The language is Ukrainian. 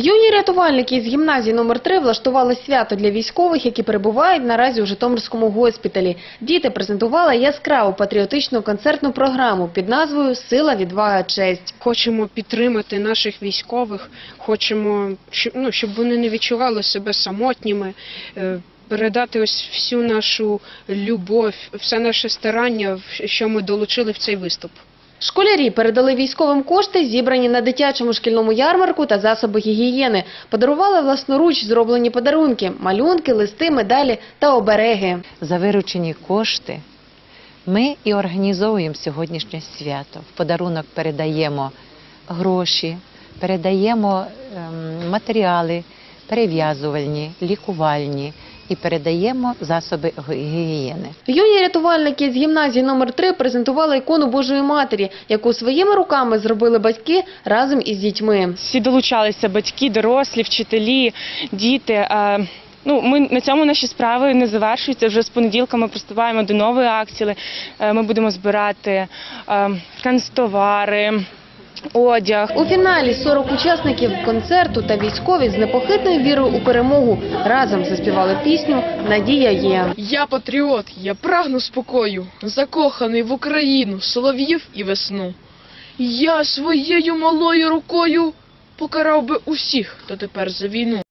Юні рятувальники з гімназії номер 3 влаштували свято для військових, які перебувають наразі у Житомирському госпіталі. Діти презентували яскраву патріотичну концертну програму під назвою Сила, відвага, честь. Хочемо підтримати наших військових, хочемо, щоб, ну, щоб вони не відчували себе самотніми, е, передати ось всю нашу любов, все наше старання, що ми долучили в цей виступ. Школярі передали військовим кошти, зібрані на дитячому шкільному ярмарку та засоби гігієни. Подарували власноруч зроблені подарунки, малюнки, листи, медалі та обереги. за виручені кошти ми і організовуємо сьогоднішнє свято. В подарунок передаємо гроші, передаємо ем, матеріали перев'язувальні, лікувальні і передаємо засоби гігієни. Юні рятувальники з гімназії номер 3 презентували ікону Божої Матері, яку своїми руками зробили батьки разом із дітьми. всі долучалися батьки, дорослі, вчителі, діти. Ну, ми на цьому наші справи не завершуються. Вже з понеділка ми приступаємо до нової акції. Е, Ми будемо збирати е, канцтовари, одяг. У фіналі 40 учасників концерту та військові з непохитною вірою у перемогу разом заспівали пісню Надія є. Я патріот, я прагну спокою, закоханий в Україну, солов'їв і весну. Я своєю малою рукою покарав би усіх, хто тепер за війну.